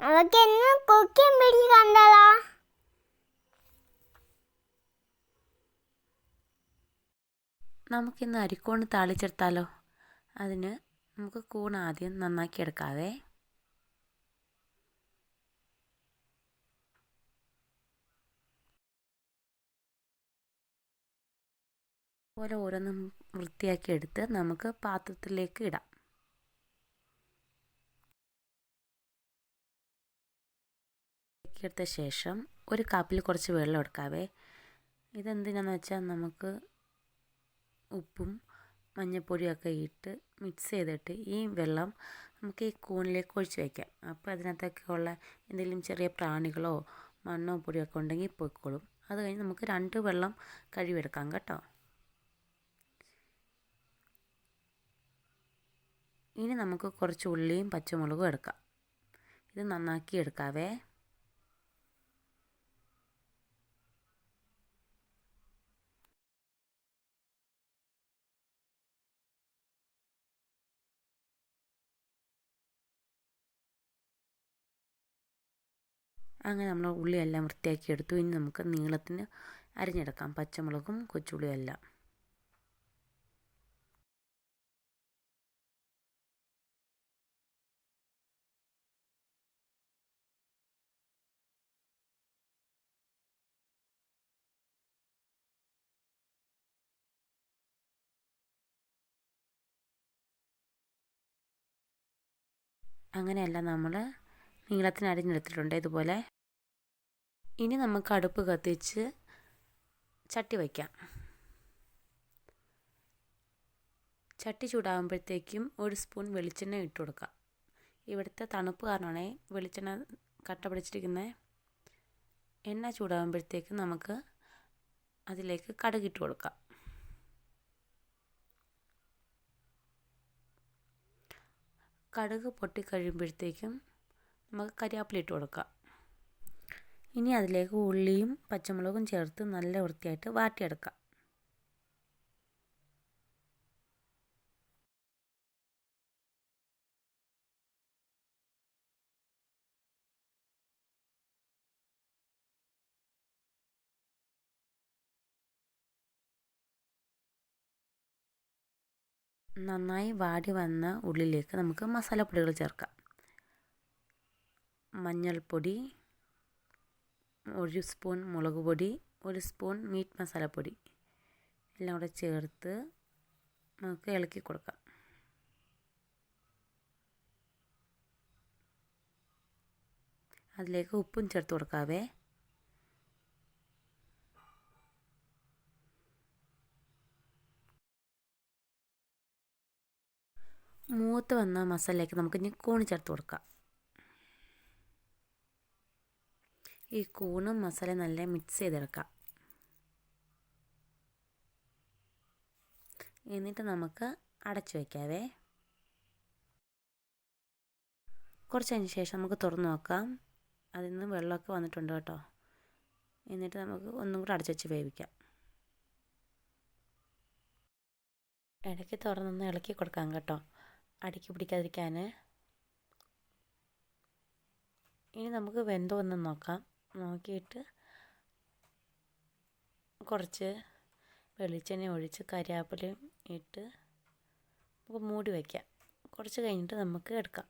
അവക്ക് എന്നും കൊക്കിയും പിടിച്ച് നമുക്കിന്ന് അരിക്കോണ് താളിച്ചെടുത്താലോ? അതിന് നമുക്ക് കൂൺ ആദ്യം നന്നാക്കി എടുക്കാവേ. പോലെ ഓരോന്നും വൃത്തിയാക്കി എടുത്ത് നമുക്ക് പാത്രത്തിലേക്ക് ഇടാം. എടുത്ത ശേഷം ഒരു കപ്പിൽ കുറച്ച് വെള്ളം എടുക്കാവേ. ഇതെന്തിനാന്ന് വെച്ചാൽ നമുക്ക് ഉപ്പും മഞ്ഞൾപ്പൊടിയൊക്കെ ഇട്ട് മിക്സ് ചെയ്തിട്ട് ഈ വെള്ളം നമുക്ക് ഈ കൂണിലേക്ക് ഒഴിച്ച് വയ്ക്കാം അപ്പോൾ അതിനകത്തൊക്കെ ഉള്ള എന്തെങ്കിലും ചെറിയ പ്രാണികളോ മണ്ണോ പൊടിയൊക്കെ ഉണ്ടെങ്കിൽ പൊയ്ക്കോളും. അത് കഴിഞ്ഞ് നമുക്ക് രണ്ട് വെള്ളം കഴിവെടുക്കാം കേട്ടോ. ഇനി നമുക്ക് കുറച്ച് ഉള്ളിയും പച്ചമുളകും എടുക്കാം. ഇത് നന്നാക്കി എടുക്കാവേ. അങ്ങനെ നമ്മൾ ഉള്ളിയെല്ലാം വൃത്തിയാക്കി എടുത്തു ഇനി നമുക്ക് നീളത്തിന് അരിഞ്ഞെടുക്കാം. പച്ചമുളകും കൊച്ചുള്ളിയും എല്ലാം. അങ്ങനെയല്ല നമ്മൾ നീളത്തിന് അരിഞ്ഞെടുത്തിട്ടുണ്ട് ഇതുപോലെ. ഇനി നമുക്ക് അടുപ്പ് കത്തിച്ച് ചട്ടി വയ്ക്കാം. ചട്ടി ചൂടാകുമ്പോഴത്തേക്കും ഒരു സ്പൂൺ വെളിച്ചെണ്ണ ഇട്ട് കൊടുക്കാം. ഇവിടുത്തെ തണുപ്പ് കാരണമാണേ വെളിച്ചെണ്ണ കട്ട പിടിച്ചിരിക്കുന്നത് എണ്ണ ചൂടാകുമ്പോഴത്തേക്കും നമുക്ക് അതിലേക്ക് കടുകിട്ട് കൊടുക്കാം. കടുക് പൊട്ടിക്കഴിയുമ്പോഴത്തേക്കും നമുക്ക് കരിയാപ്പില ഇട്ട് കൊടുക്കാം. ഇനി അതിലേക്ക് ഉള്ളിയും പച്ചമുളകും ചേർത്ത് നല്ല വൃത്തിയായിട്ട് വാട്ടിയെടുക്കാം. നന്നായി വാടി വന്ന ഉള്ളിലേക്ക് നമുക്ക് മസാലപ്പൊടികൾ ചേർക്കാം. മഞ്ഞൾപ്പൊടി ഒരു സ്പൂൺ മുളക് പൊടി ഒരു സ്പൂൺ മീറ്റ് മസാലപ്പൊടി. എല്ലാം കൂടെ ചേർത്ത് നമുക്ക് ഇളക്കി കൊടുക്കാം. അതിലേക്ക് ഉപ്പും ചേർത്ത് കൊടുക്കാവേ. മൂത്ത് വന്ന മസാലയിലേക്ക് നമുക്ക് ഇനി ചേർത്ത് കൊടുക്കാം. ഈ കൂണും മസാല നല്ല മിക്സ് ചെയ്തെടുക്കാം. എന്നിട്ട് നമുക്ക് അടച്ചു വയ്ക്കാവേ കുറച്ചതിന് ശേഷം നമുക്ക് തുറന്നു നോക്കാം. അതിൽ നിന്ന് വെള്ളമൊക്കെ വന്നിട്ടുണ്ട് കേട്ടോ. എന്നിട്ട് നമുക്ക് ഒന്നും കൂടെ അടച്ചു വെച്ച് വേവിക്കാം. ഇടയ്ക്ക് തുറന്നൊന്ന് ഇളക്കി കൊടുക്കാം കേട്ടോ. അടിക്ക് പിടിക്കാതിരിക്കാൻ. ഇനി നമുക്ക് വെന്തോ എന്ന് നോക്കാം. നോക്കിയിട്ട് കുറച്ച് വെളിച്ചെണ്ണ ഒഴിച്ച് കരിയാപ്പിലയും ഇട്ട് നമുക്ക് മൂടി വയ്ക്കാം. കുറച്ച് കഴിഞ്ഞിട്ട് നമുക്ക് എടുക്കാം.